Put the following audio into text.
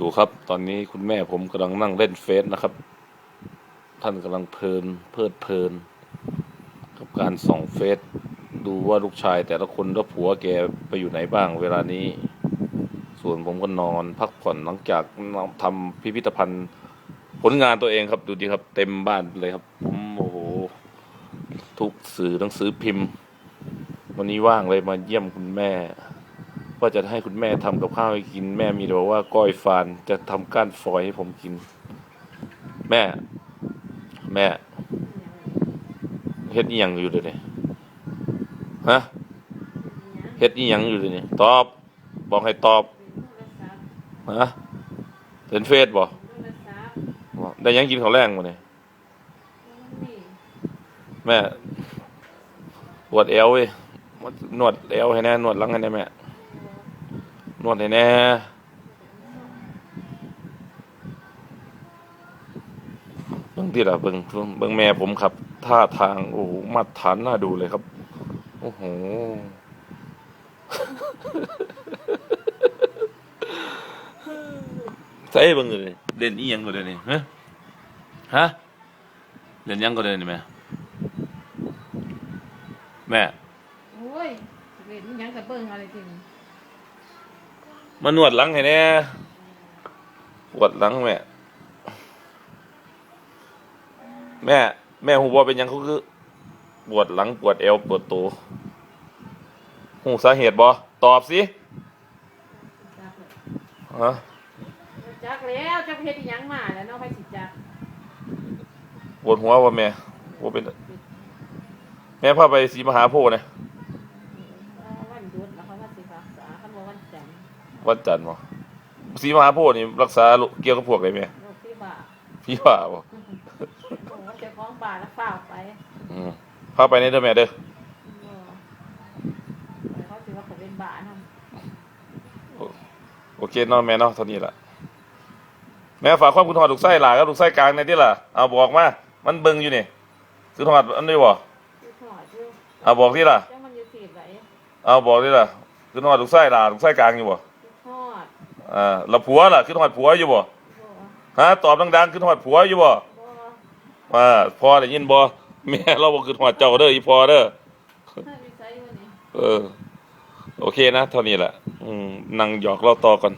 ดูครับ ตอนนี้คุณแม่ผมกำลังนั่งเล่นเฟซนะครับ ท่านกำลังเพลินเพลิดเพลิน กับการส่องเฟซดูว่าลูกชายแต่ละคนแล้วผัวแกไปอยู่ไหนบ้างเวลานี้ ส่วนผมก็นอนพักผ่อนหลังจากทำพิพิธภัณฑ์ผลงานตัวเองครับ ดูดีครับ เต็มบ้านเลยครับ ผมโอ้โห ทุกสื่อหนังสือพิมพ์ วันนี้ว่างเลยมาเยี่ยมคุณแม่ ว่าจะให้คุณแม่ทำกับข้าวให้กิน แม่มีแต่บอกว่าก้อยฟานจะทำก้านฟอยให้ผมกิน แม่ แม่เฮ็ดอีหยังอยู่เดี๋ยวนี้ฮะเฮ็ดอีหยังอยู่เดี๋ยวนี้ตอบ บอกให้ตอบฮะเห็นเฟซบ่บ่ได้ยังกินข้าวแรงมาเนี่ยแม่ปวดเอวเว้ยนวดเอวให้แน่นวดหลังให้แน่แม่ นวดให้แน่เบิ่งที่ละเบิ่งเบิ่งแม่ผมครับ ท่าทาง โอ้โหมาตรฐานน่าดูเลยครับ โอ้โห ใส่เบิ่งเลยเล่นอีหยังก็ได้นี่ฮะฮะเล่นหยังก็ได้นี่แม่แม่โอ้ยเล่นหยังกับเบิ่งอะไรจริง มานวดหลังให้แน่ปวดหลังแม่ แม่ แม่หูบอเป็นหยังเขาคือ ปวดหลังปวดเอวปวดตัวหูสาเหตุบอตอบสิจักเลยฮะจักแล้วจักเฮ็ดอีหยังมาแล้วเนาะไปสิจักปวดหัววะแม่ว่าเป็น แม่พาไปสีมหาโพธิ์นะ วันจันทร์บ่สีมหาโพธิ์นี่รักษาโรคเกี่ยวกับพวกอะไรแม่โรคที่บ่าพี่ว่าบ่โอ้เจ้าของบ้านแล้วฝ้าวไปอืมพาไปในเด้อแม่เด้อเออไปเขาสิว่าเขาเป็นบ้านำโอเคเนาะแม่เนาะเท่านี้ล่ะแม่ฝากความคุณทอดลูกไส้หลากับลูกไส้กลางในที่ล่ะเอาบอกมามันเบิ่งอยู่นี่คือทอดอันนี้บ่คือหอดอยู่เอาบอกที่ล่ะ เจ้ามันอยู่สีไหนเอาบอกที่ล่ะคือทอดลูกไส้หลาลูกไส้กลางอยู่บ่คือหอด อ่าแล้วผัวล่ะคือทอดผัวอยู่บ่บ่ฮะตอบดังๆคือทอดผัวอยู่บ่บ่ว่าพอได้ยินบ่แม่เราบ่คือทอดเจ้าเด้ออีพอเด้อถ้ามีไซส์วันนี้เออ โอเคนะเท่านี้แหละอืมนั่งหยอกเราต่อก่อน